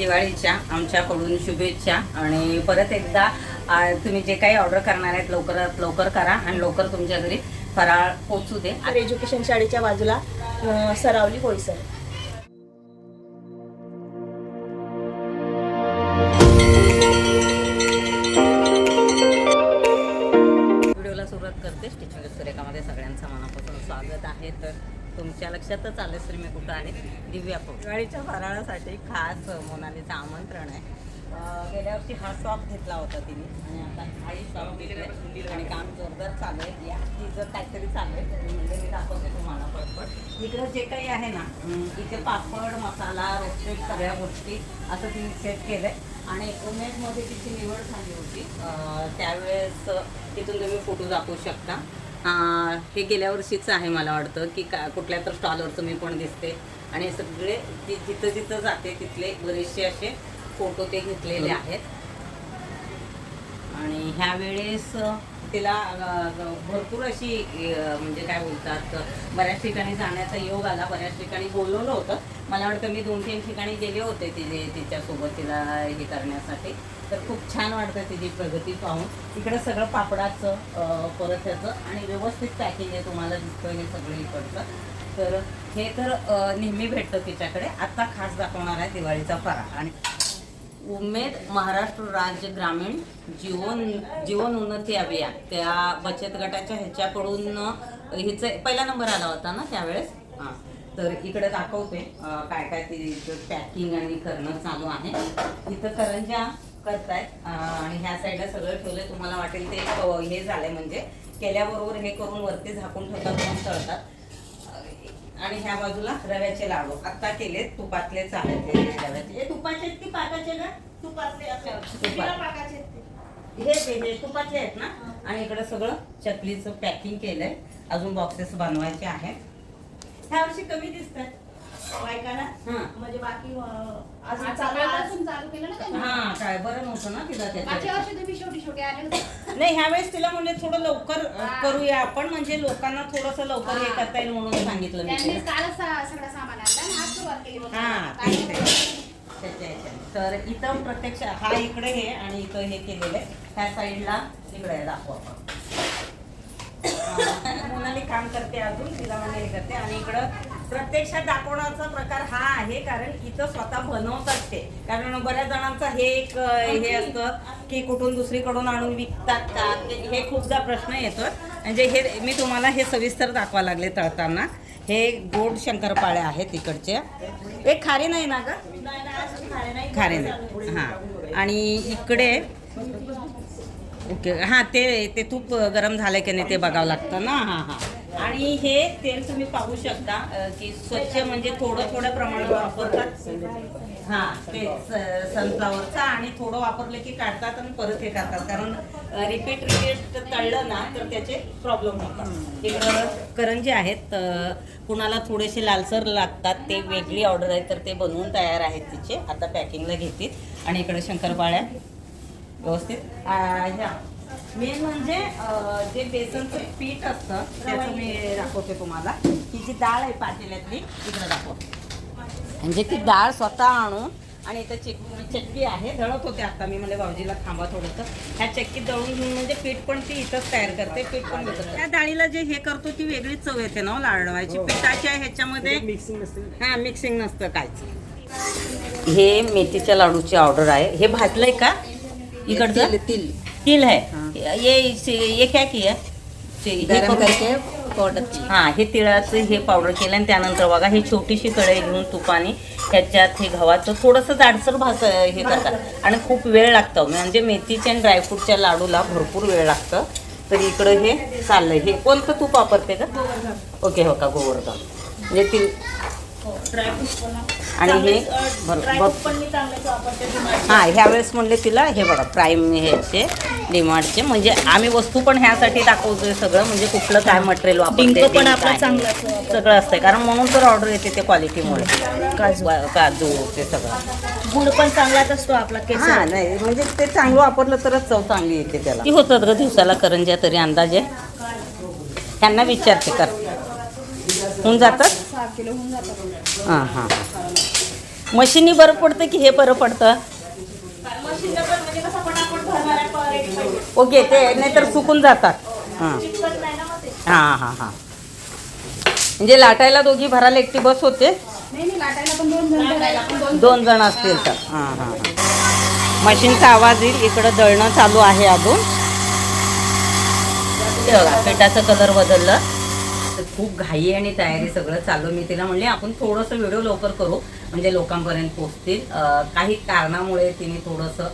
दिवाळीच्या आमच्याकडून शुभेच्छा. आणि परत एकदा तुम्ही जे काही ऑर्डर करणार आहेत लवकरात लवकर करा आणि लवकर तुमच्या घरी फराळ पोचू दे. एज्युकेशन शाळेच्या बाजूला सरावली होईसर लक्षातच आलं श्री मी कुठं आहे दिव्या फूड दिवाळीच्या फराळासाठी खास मोनालीचं आमंत्रण आहे. गेल्या वर्षी हा शॉप घेतला होता तिने. आणि आता हाही शॉप घेतला आणि काम जोरदार चालू आहे. या तिचं काहीतरी चालू आहे. मी म्हणजे मी दाखवते तुम्हाला पटपट. इकडं जे काही आहे ना इथे पापड मसाला रोस्टेड सगळ्या गोष्टी असं तिने सेट केलं आहे आणि उमेदमध्ये तिची निवड झाली होती. त्यावेळेस तिथून तुम्ही फोटो दाखवू शकता. हे गेल्या वर्षीचं आहे मला वाटतं की का कुठल्या तर स्टॉलवरचं मी पण दिसते. आणि सगळे जिथं जिथं जाते तिथले बरेचसे असे फोटो ते घेतलेले आहेत. आणि ह्या वेळेस तिला भरपूर अशी म्हणजे काय बोलतात बऱ्याच ठिकाणी जाण्याचा योग आला. बऱ्याच ठिकाणी बोलवलं होतं. मला वाटतं मी दोन तीन ठिकाणी गेले होते तिथे तिच्यासोबत तिला हे करण्यासाठी. तर खूप छान वाटतं तिची प्रगती पाहून. इकडं सगळं पापडाचं परत ह्याचं आणि व्यवस्थित पॅकिंग आहे तुम्हाला दिसतं हे सगळं इकडचं. तर हे तर नेहमी भेटतं तिच्याकडे. आत्ता खास दाखवणार आहे दिवाळीचा फराळ. आणि उमेद महाराष्ट्र राज्य ग्रामीण जीवन जीवन उन्नती अभियान. त्या बचत गटाच्या ह्याच्याकडून हिचं पहिला नंबर आला होता ना त्यावेळेस? हां. तर इकडे दाखवते काय काय ती पॅकिंग आणि करणं चालू आहे. इथं करंज्या करतायत आणि ह्या साईडला सगळं ठेवलंय. तुम्हाला वाटेल ते हे झालंय म्हणजे केल्याबरोबर हे करून वरती झाकून ठेवतात मग तळतात. आणि ह्या बाजूला रव्याचे लाडू. आता केले तुपातलेच आहेत हे रव्याचे. हे तुपाचे आहेत की पाकाचे का तुपातले हे हे तुपातले आहेत ना? आणि इकडे सगळं चकलीचं पॅकिंग केलंय. अजून बॉक्सेस बनवायचे आहेत. ह्या वर्षी कमी दिसतात हां. म्हणजे बाकी अं, अजून आज चालू आज सकाळपासून चालू केलं ना त्यांनी. हां काय बरं नव्हतं ना तिला मागच्या त्याच्या वर्षी तुम्ही शेवटी शेवटी आले होते. नाही ह्यावेळेस तिला म्हणले थोडं लवकर अ, करूया आपण. म्हणजे लोकांना थोडंसं लवकर हे करता येईल म्हणून सांगितलं मी त्यांनी तिला. कालच सा- सगळं सामान आणलं आणि आज सुरुवात केली होती. हां काय तेच. आहे. त्याच्या ह्याच्याने. तर इथं प्रत्यक्ष हा इकडे हे आणि इथं हे केलेलं आहे. ह्या साईडला इकडे आहे, दाखवू आपण. मोनाली काम करते अजून तिला हे करते. आणि इकडं प्रत्यक्षात दाखवण्याचा प्रकार हा आहे कारण इथं स्वतः बनवतात ते. कारण बऱ्याच जणांचा हे एक हे असतं की कुठून दुसरीकडून आणून विकतात का? हे खूपदा प्रश्न येतो म्हणजे हे मी तुम्हाला हे सविस्तर दाखवा लागले तळताना. हे गोड शंकरपाळे आहेत इकडचे. एक खारे नाही ना ग? खारे नाही. हां. आणि इकडे ओके. हां ते ते तूप गरम झालं की नाही ते बघावं लागतं ना? हां हां. आणि हे तेल तुम्ही पाहू शकता की स्वच्छ म्हणजे थोडं थोडं प्रमाणात वापरतात. हां ते सनफ्लावरचा आणि थोडं वापरलं की काढतात आणि परत हे करतात. कारण रिपीट रिपीट तळलं ना तर त्याचे प्रॉब्लेम होतात. इकडं करंजे आहेत कुणाला थोडेसे लालसर लागतात ते वेगळी ऑर्डर आहे तर ते बनवून तयार आहेत तिचे. आता पॅकिंगला घेतील. आणि इकडे शंकरपाळ्या. व्यवस्थित? ह्या मेन म्हणजे जे बेसनचं पीठ असतं त्याचं मी दाखवते तुम्हाला. ही जी डाळ आहे पातेल्यातली इकडे दाखवते. म्हणजे ती डाळ स्वतः आणून आणि इथं चिक चक्की आहे दळत होते आता मी म्हणजे भाऊजीला थांबा थोडंसं. ह्या चक्कीत दळून घेऊन म्हणजे पीठ पण ती इथंच तयार करते पीठ पण त्या डाळीला जे हे करतो ती वेगळीच चव येते ना हो लाडवायची. पिठाच्या ह्याच्यामध्ये. हां मिक्सिंग नसतं कायच हे मेथीच्या लाडूची ऑर्डर आहे. हे भाजलंय का? इकडचं तिल तिल। है। ये ये क्या किया हे? गरम करून- करके पाउडर हा हे तिळाचं हे पावडर केलं आणि त्यानंतर बघा ही छोटीशी कढई घेऊन तुपाने त्याच्यात हे गव्हाचं थोडंसं जाडसर भास हे करतात. आणि खूप वेळ लागतं. म्हणजे मेथीच्या आणि ड्रायफ्रूटच्या लाडूला भरपूर वेळ लागतं. तर इकडं हे चाललंय. हे कोणतं तूप वापरते का? ओके हो का गोवर्धन. म्हणजे ती आणि हे हां ह्यावेळेस म्हणले तिला हे बघा प्राईम ह्याचे डिमार्टचे म्हणजे आम्ही वस्तू पण ह्यासाठी दाखवतोय सगळं म्हणजे कुठलं काय मटेरियल वापरते पण ते. सगळं असतंय. कारण म्हणून तर ऑर्डर येते ते क्वालिटीमुळे काजू. काजू ते सगळं. गुड पण चांगलाच असतो आपला हा केसर नाही म्हणजे ते चांगलं वापरलं तरच चव चांगली येते त्याला. किती होतात ग दिवसाला करंज्या तरी अंदाजे. त्यांना विचारते कर. होऊन जातात? सहा किलो होऊन हां हां. मशीनी बरं पडतं की हे बरं पडतं? मशीनला पण म्हणजे कसं पटापट पाहिजे ओके ते नाहीतर सुकून जातात. हां. चिकट नाही ना मग ते हां हां हां. म्हणजे लाटायला दोघी भरायला एकटी बस होते? नाही नाही लाटायला पण दोन जण पण दोन दोन जण असतील तर. हां हां हां. मशीनचा आवाज येईल. इकडं दळणं चालू आहे अजून. ते बघा कलर बदललं. खूप घाई आणि तयारी सगळं चालू मी तिला म्हणले आपण थोडंसं व्हिडिओ लवकर करू. म्हणजे लोकांपर्यंत पोहोचतील. अं, काही कारणामुळे तिने थोडंसं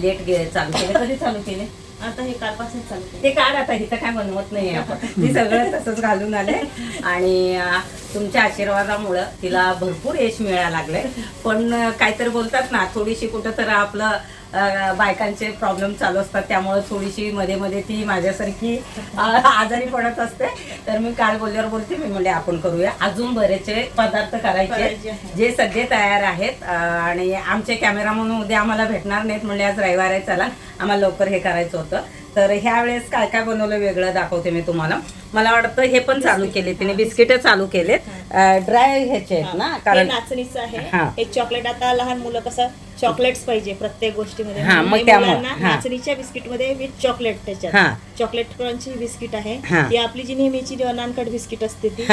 लेट गे चालू केले. कधी चालू केले? आता हे कालपासून चालू. ते काढ आता. इथं काय बनवत नाही आपण. ती सगळं तसंच घालून आले. आणि तुमच्या आशीर्वादामुळं तिला भरपूर यश मिळायला लागलंय. पण काहीतरी बोलतात ना थोडीशी कुठं तर आपलं बायकांचे प्रॉब्लेम चालू असतात. त्यामुळे थोडीशी मध्ये मध्ये ती माझ्यासारखी आजारी पडत असते. तर मी काल बोलल्यावर बोलते मी म्हणजे आपण करूया. अजून बरेचसे पदार्थ करायचे. जे सगळे तयार आहेत. आणि आमचे कॅमेरा म्हणून उद्या आम्हाला भेटणार नाहीत म्हणजे आज रविवार आहे चला आम्हाला लवकर हे करायचं होतं. तर ह्या वेळेस काय काय बनवलं वेगळं दाखवते मी तुम्हाला मला वाटतं हे पण चालू केले तिने बिस्किट चालू केलेत ड्राय ह्याचे आहेत ना कारण नाचणीचं आहे हा. चॉकलेट आता लहान मुलं कसं चॉकलेट्स पाहिजे प्रत्येक गोष्टीमध्ये हा, मग त्यामुळं, हा. नाचणीच्या बिस्किटमध्ये विथ चॉकलेट. त्याच्यात चॉकलेट क्रंच बिस्किट आहे. ही आपली जी नेहमीची नानकट बिस्किट असते ती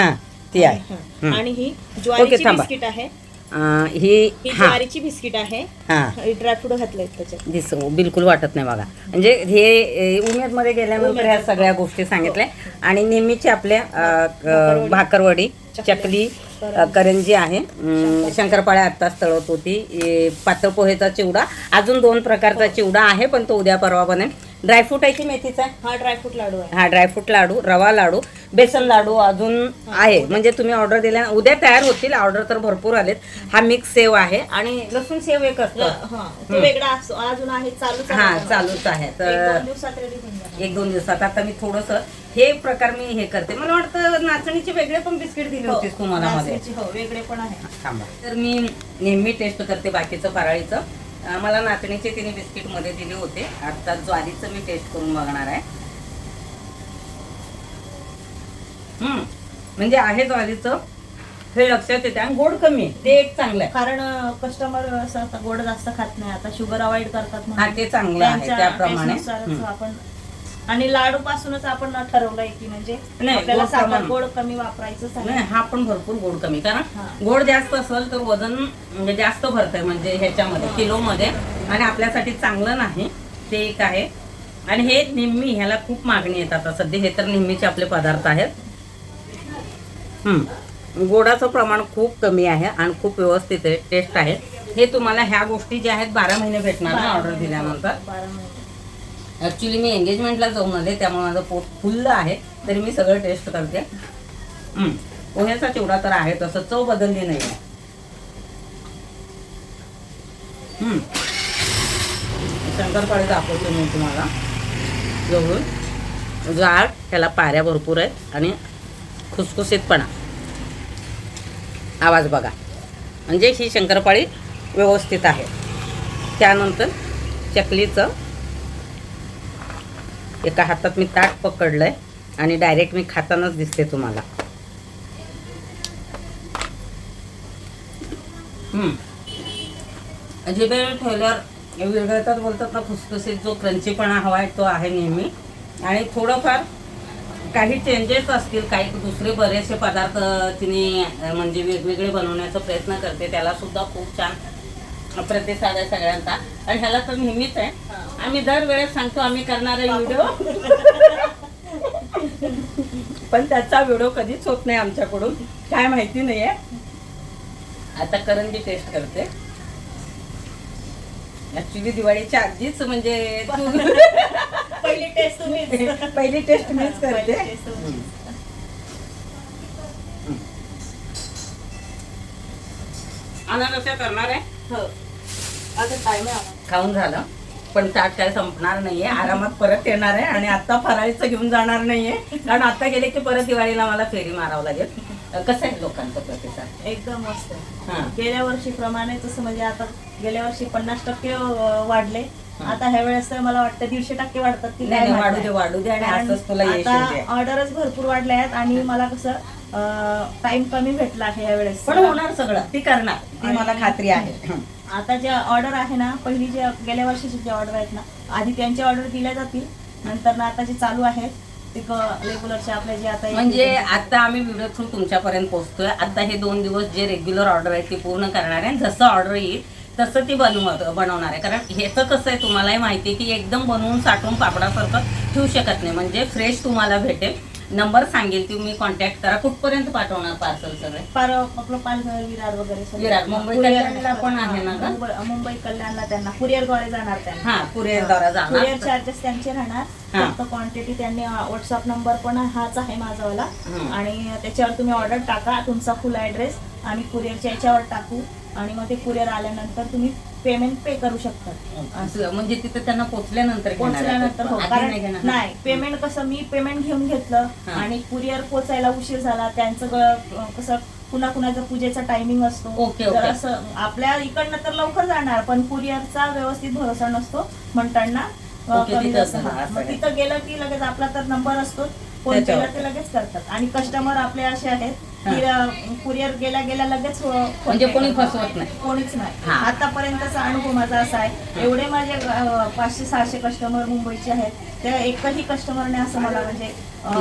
ती आहे. आणि ही ज्वारीची. बिस्किट आहे ही ही हा. ज्वारीची बिस्किट आहे. हा. ड्रायफ्रूट घातले त्याच्यात. दिस बिलकुल वाटत नाही बघा. म्हणजे हे उमेदमध्ये गेल्यानंतर ह्या सगळ्या गोष्टी सांगितल्या. आणि नेहमीची आपल्या अ, भाकरवडी. चकली. अ, करंजी आहे. अम, शंकरपाळ्या आत्ताच तळत होती. ए, पातळ पोहेचा चिवडा. अजून दोन प्रकारचा चिवडा आहे पण तो उद्या परवा बनेल. ड्रायफ्रूट आहे की मेथीचा? आहे? हा ड्रायफ्रूट लाडू आहे. हा ड्रायफ्रूट लाडू रवा लाडू बेसन लाडू अजून आहे. म्हणजे तुम्ही ऑर्डर दिल्या उद्या तयार होतील. ऑर्डर तर भरपूर आलेत. हा मिक्स सेव आहे आणि लसूण सेव एक असतं. हा तो वेगळा अजून आहे चालूच आहे. हा. चालूच आहे. एक तर. एक दोन दिवसात. आता मी थोडस हे प्रकार मी हे करते. मला वाटतं नाचणीचे वेगळे पण बिस्किट दिले होतीस तुम्हाला मध्ये. हो वेगळे पण आहे. थांबा. तर मी नेहमी टेस्ट करते बाकीचं फराळीचं. मला नाचणीचे तिने बिस्किटमध्ये दिले होते. आता ज्वारीचं मी टेस्ट करून बघणार आहे. हम्म. म्हणजे आहे ज्वारीचं. हे लक्षात येते आणि गोड कमी आहे. ते एक चांगलं आहे. कारण कस्टमर असं आता गोड जास्त खात नाही. आता शुगर अवॉइड करतात. हा, ते चांगलं आहे, त्याप्रमाणे. आपण आणि लाडू पासूनच आपण ठरवलंय की म्हणजे नाही, आपल्याला गोड साखर प्रमाण. गोड कमी वापरायचंच आहे. नाही हा पण भरपूर गोड कमी. कारण. गोड जास्त असेल तर वजन म्हणजे जास्त भरतंय म्हणजे ह्याच्यामध्ये किलोमध्ये. आणि आपल्यासाठी चांगलं नाही ते एक आहे. आणि हे नेहमी ह्याला खूप मागणी येतात आता. सध्या हे तर नेहमीचे आपले पदार्थ आहेत. हम्म. गोडाचं प्रमाण खूप कमी आहे आणि खूप व्यवस्थित आहे टेस्ट आहे. हे तुम्हाला ह्या गोष्टी ज्या आहेत बारा महिने भेटणार ना ऑर्डर दिल्यानंतर. बारा महिने. ॲक्च्युली मी एंगेजमेंटला जाऊन आले त्यामुळे माझं पोट फुल्ल आहे. तरी मी सगळं टेस्ट करते. पोह्याचा चिवडा तर आहे तसं चव बदलली नाही आहे शंकरपाळे शंकरपाळी दाखवते मी तुम्हाला. जवळून. जाड त्याला पाऱ्या भरपूर आहेत. आणि खुसखुसीतपणा आवाज बघा. म्हणजे ही शंकरपाळी व्यवस्थित आहे. त्यानंतर चकलीचं एका हातात मी ताट पकडलंय आणि डायरेक्ट मी खातानाच दिसते तुम्हाला हम्म. ठेवल्यावर विरघळतात बोलतात ना खुसखुसीत जो क्रंचीपणा हवा आहे तो आहे नेहमी आणि थोडंफार काही चेंजेस असतील काही दुसरे बरेचसे पदार्थ तिने म्हणजे वेगवेगळे बनवण्याचा प्रयत्न करते त्याला सुद्धा खूप छान प्रतिसाद आहे सगळ्यांचा. आणि ह्याला तर नेहमीच आहे. आम्ही दरवेळेस सांगतो आम्ही करणारे व्हिडिओ. पण त्याचा व्हिडिओ कधीच होत नाही आमच्याकडून. काय माहिती नाही आहे आता करंजी टेस्ट करते. ऍक्च्युली दिवाळीच्या आधीच म्हणजे तू- पहिली टेस्ट तुम्ही पहिली टेस्ट मीच करते. अनारसा करणार आहे? हो. आहे खाऊन झालं. पण ताट काय संपणार नाहीये. आरामात परत येणार आहे आणि आता फराळीचं घेऊन जाणार नाहीये. कारण आता गेले की परत दिवाळीला मला फेरी मारावं लागेल. कसं आहे लोकांचा प्रतिसाद? एकदम मस्त गेल्या वर्षी प्रमाणे तसं म्हणजे आता गेल्या वर्षी पन्नास टक्के वाढले. आता ह्या वेळेस तर मला वाटतं दीडशे टक्के वाढतात वाढू दे. वाढू दे आणि तुला आता ऑर्डरच भरपूर वाढल्या आहेत आणि मला कसं टाइम कमी भेटला आहे यावेळेस पण होणार सगळं. ती करणार. ती मला खात्री आहे. आता जे ऑर्डर आहे ना पहिली जे गेल्या वर्षीचे जे ऑर्डर आहेत ना आधी त्यांचे ऑर्डर दिल्या जातील. नंतर ना आता जे चालू आहेत ते रेग्युलरचे आपले जे आता म्हणजे आता आम्ही व्हिडिओ थ्रू तुमच्यापर्यंत पोहोचतोय. आता हे दोन दिवस जे रेग्युलर ऑर्डर आहे ती पूर्ण करणार आहे. जसं ऑर्डर येईल तसं ती बनवत बनवणार आहे. कारण ह्याचं कसं आहे तुम्हालाही माहिती आहे की एकदम बनवून साठवून पापडासारखं ठेवू शकत नाही. म्हणजे फ्रेश तुम्हाला भेटेल. नंबर सांगेल तुम्ही कॉन्टॅक्ट करा. कुठपर्यंत पाठवणार पार्सल सगळे? पार आपलं पालघर विरार वगैरे सगळं. विरार, मुंबई कल्याणला पण आहे ना? मुंबई मुंबई कल्याणला त्यांना. कुरिअरद्वारे जाणार त्यांना. हा कुरिअरद्वारा कुरिअर जाणार. चार्जेस त्यांचे राहणार. हा. फक्त क्वांटिटी त्यांनी व्हॉट्सअप नंबर पण हाच आहे माझावाला हम्म. आणि त्याच्यावर तुम्ही ऑर्डर टाका तुमचा फुल ऍड्रेस आम्ही कुरिअरच्या याच्यावर टाकू. आणि मग ते कुरिअर आल्यानंतर तुम्ही पेमेंट पे करू शकता असं म्हणजे तिथे त्यांना आहे. पोहोचल्यानंतर हो कारण नाही पेमेंट कसं मी पेमेंट घेऊन घेतलं. आणि कुरिअर पोचायला उशीर झाला. त्यांचं कसं कुणा कुणाचा पूजेचा टायमिंग असतो. ओके, तर. असं आपल्या इकडनं तर लवकर जाणार पण कुरिअरचा व्यवस्थित भरोसा नसतो म्हणताना तिथं गेलं की लगेच आपला तर नंबर असतो फोन. केला ते लगेच करतात. आणि कस्टमर आपले असे आहेत कुरिअर गेल्या गेल्या लगेच म्हणजे कोणी. फसवत नाही कोणीच नाही हा. आतापर्यंतचा अनुभव माझा असा आहे एवढे माझे पाचशे सहाशे कस्टमर मुंबईचे आहेत त्या एकही कस्टमरने असं मला म्हणजे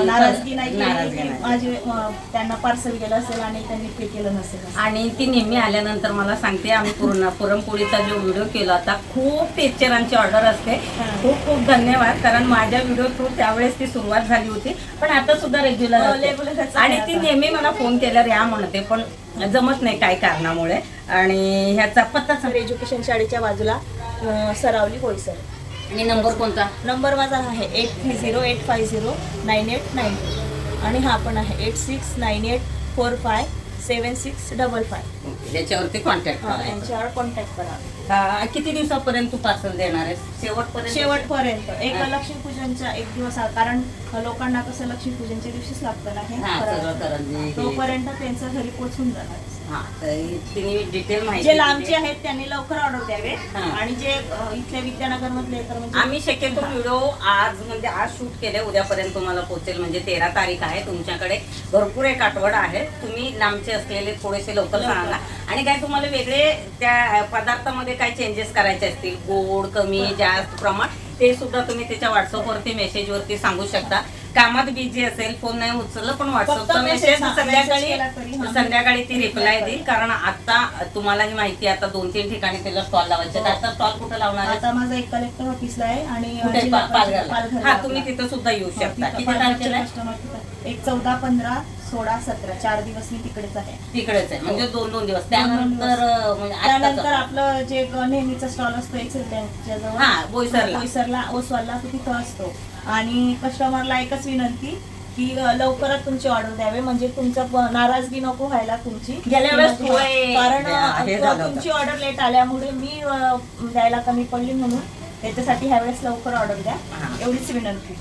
नाराजगी नाही. माझे त्यांना पार्सल गेलं असेल आणि त्यांनी पे केलं नसेल. आणि ती नेहमी आल्यानंतर मला सांगते आम्ही पूर्ण पुरणपोळीचा जो व्हिडिओ केला होता खूप टेक्चरांची ऑर्डर असते हा. खूप खूप धन्यवाद कारण माझ्या व्हिडिओ थ्रू त्यावेळेस ती सुरुवात झाली होती पण आता सुद्धा हो, रेग्युलर आहे आणि ती. नेहमी मला फोन केल्यावर या म्हणते पण जमत नाही काय कारणामुळे. आणि ह्याचा पत्ता सांग. एज्युकेशन शाळेच्या बाजूला सरावली बोईसर आणि नंबर कोणता? नंबर माझा आहे eight three zero eight five zero nine eight nine आणि हा पण आहे eight six nine eight four five seven six double five याच्यावरती कॉन्टॅक्ट करायचा. यांच्यावर कॉन्टॅक्ट करा. हा, किती दिवसापर्यंत तू पार्सल देणार आहे शेवटपर्यंत? शेवटपर्यंत. एक. लक्ष्मीपूजनच्या एक दिवस आ- कारण लोकांना कसं लक्ष्मीपूजनच्या दिवशीच लागतं ना हे हा सगळं हे. तोपर्यंत त्यांच्या घरी पोहोचून जाणार. हा तर तिने डिटेल माहिती जे दिली. लांबचे आहेत त्यांनी लवकर ऑर्डर द्यावे. हा. आणि जे अ, इथले विद्यानगर मधले तर म्हणजे आम्ही शक्यतो व्हिडिओ आज म्हणजे आज शूट केले उद्यापर्यंत तुम्हाला पोहोचेल म्हणजे तेरा तारीख आहे तुमच्याकडे भरपूर एक आठवडा आहे. तुम्ही लांबचे असलेले थोडेसे लवकर लवकर. सांगा. आणि काय तुम्हाला वेगळे त्या पदार्थामध्ये काय चेंजेस करायचे असतील? गोड कमी जास्त प्रमाण ते सुद्धा तुम्ही त्याच्या व्हॉट्सअपवरती मेसेजवरती सांगू शकता. कामात बिझी असेल फोन नाही उचललं पण व्हॉट्सअपचा मेसेज हा, संध्याकाळी हा. संध्याकाळी ती रिप्लाय देईल कारण आता तुम्हालाही माहिती आहे आता दोन तीन ठिकाणी त्याला स्टॉल लावायचे तर आता स्टॉल कुठं लावणार आता माझा एक कलेक्टर ऑफिसला आहे आणि पालघरला. हा. तुम्ही तिथं सुद्धा येऊ हो, शकता. किती तारखेला. एक चौदा पंधरा सोळा सतरा चार दिवस मी तिकडेच आहे. तिकडेच आहे. म्हणजे दोन दोन दिवस. दोन त्यानंतर दिवस. अं, म्हणजे त्यानंतर आत्ताचं- आपलं जे ग- नेहमीचा स्टॉल असतो एक्सेल त्यांच्या जवळ हा, बोईसरला. बोईसरला ओसवालला तो तिथं असतो. आणि कस्टमरला एकच विनंती की अ, लवकरात तुमची ऑर्डर द्यावे. म्हणजे तुमचं प- नाराजगी नको व्हायला तुमची. गेल्या वेळेस थोडे- कारण हे अ, झालं होतं. तुमची ऑर्डर लेट आल्यामुळे मी अ, द्यायला कमी पडली म्हणून. त्याच्यासाठी ह्यावेळेस लवकर ऑर्डर द्या. हा. एवढीच विनंती.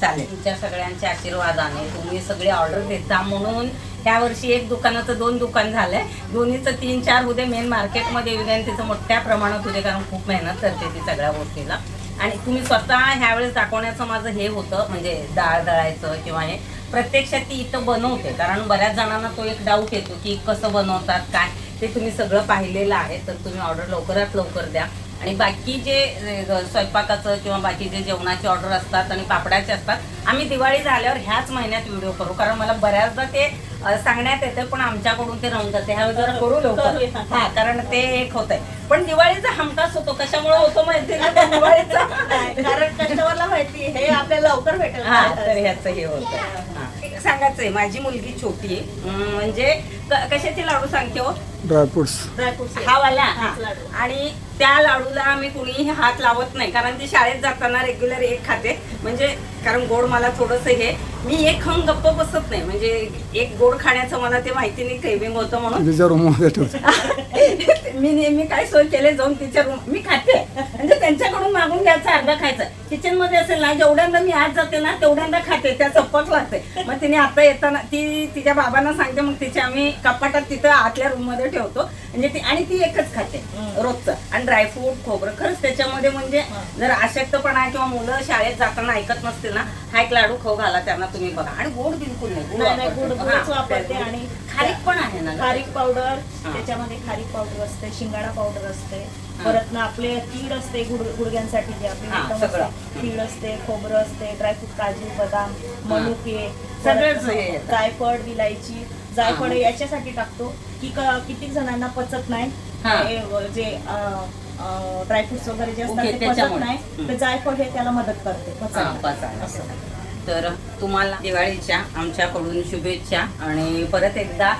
चालेल. तुमच्या सगळ्यांच्या आशीर्वादाने तुम्ही सगळे ऑर्डर देता म्हणून ह्या वर्षी एक दुकानाचं दोन दुकान झालंय. दोन्हीचं तीन चार उद्या मेन मार्केटमध्ये येऊ द्या आणि तिचं मोठ्या प्रमाणात उद्या कारण खूप मेहनत करते ती सगळ्या गोष्टीला. आणि तुम्ही स्वतः ह्यावेळेस दाखवण्याचं माझं हे होतं म्हणजे डाळ दळायचं किंवा हे. प्रत्यक्षात ती इथं बनवते कारण बऱ्याच जणांना तो एक डाऊट येतो की कसं बनवतात काय? ते तुम्ही सगळं पाहिलेलं आहे तर तुम्ही ऑर्डर लवकरात लवकर द्या. आणि बाकी जे स्वयंपाकाचं किंवा बाकी जे जेवणाचे ऑर्डर असतात आणि पापडाचे असतात आम्ही दिवाळी झाल्यावर ह्याच महिन्यात व्हिडिओ करू. कारण मला बऱ्याचदा ते सांगण्यात येते पण आमच्याकडून ते राहून जाते ह्यावेळी जरा करू लवकर. हा कारण ते एक होत आहे पण दिवाळीचा हमखास होतो. कशामुळे होतो माहिती आहे का? दिवाळीचा. कारण कस्टमरला माहिती आहे, हे आपल्याला लवकर भेटेल. हा तर ह्याचं हे होतं. एक सांगायचंय माझी मुलगी छोटी आहे. म्हणजे क- कशाचे लाडू सांगते हो? ड्रायफ्रुट्स ड्रायफ्रुट्स हा वाला. लाडू. आणि त्या लाडूला आम्ही कुणीही हात लावत नाही कारण ती शाळेत जाताना रेग्युलर एक खाते. म्हणजे कारण गोड मला थोडंसं हे मी एक खाऊन गप्प बसत नाही. म्हणजे एक गोड खाण्याचं मला ते माहिती नाही क्रेविंग होतं म्हणून. रूममध्ये मी नेहमी काय सोय केले जाऊन तिच्या रूम मी खाते. म्हणजे त्यांच्याकडून मागून घ्यायचं अर्धा खायचं. किचनमध्ये असेल ना जेवढ्यांदा मी आज जाते ना तेवढ्यांदा खाते त्या चप्पक लागते. मग तिने आता येताना ती तिच्या बाबांना सांगते मग तिच्या आम्ही कपाटात तिथं आतल्या रूममध्ये ठेवतो. म्हणजे ती आणि ती एकच खाते. रोजचं आणि ड्रायफ्रूट खोबरं खरंच त्याच्यामध्ये म्हणजे. जर अशक्तपणा आहे किंवा मुलं शाळेत जाताना ऐकत नसतील ना हा एक लाडू खाऊ घाला त्यांना तुम्ही बघा आणि गोड बिलकुल नाही नाही, वापरते. आणि खारीक पण आहे ना? खारीक पावडर. त्याच्यामध्ये खारीक पावडर असते शिंगाडा पावडर असते. परत ना आपले तीळ असते गुड गुडघ्यांसाठी जे आपले सगळं. तीळ असते खोबरं असते ड्रायफ्रूट काजू बदाम मनुके सगळंच येतं. जायफळ विलायची जायफळ. याच्यासाठी टाकतो. की किती जणांना पचत नाही. हा. जे ड्रायफ्रुट्स वगैरे जे असतात ते पचत. नाही. तर जायफळ हे त्याला मदत करते. पचायला पचायला. असं. तर तुम्हाला दिवाळीच्या आमच्याकडून शुभेच्छा. आणि परत एकदा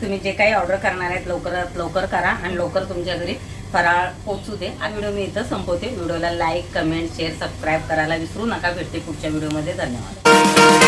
तुम्ही जे काही ऑर्डर करणार आहेत लवकरात लवकर करा. आणि लवकर तुमच्या घरी फराळ पोचू दे. हा व्हिडिओ मी इथं संपवते. व्हिडिओला लाईक कमेंट शेअर सबस्क्राईब करायला विसरू नका. भेटते पुढच्या व्हिडिओमध्ये धन्यवाद.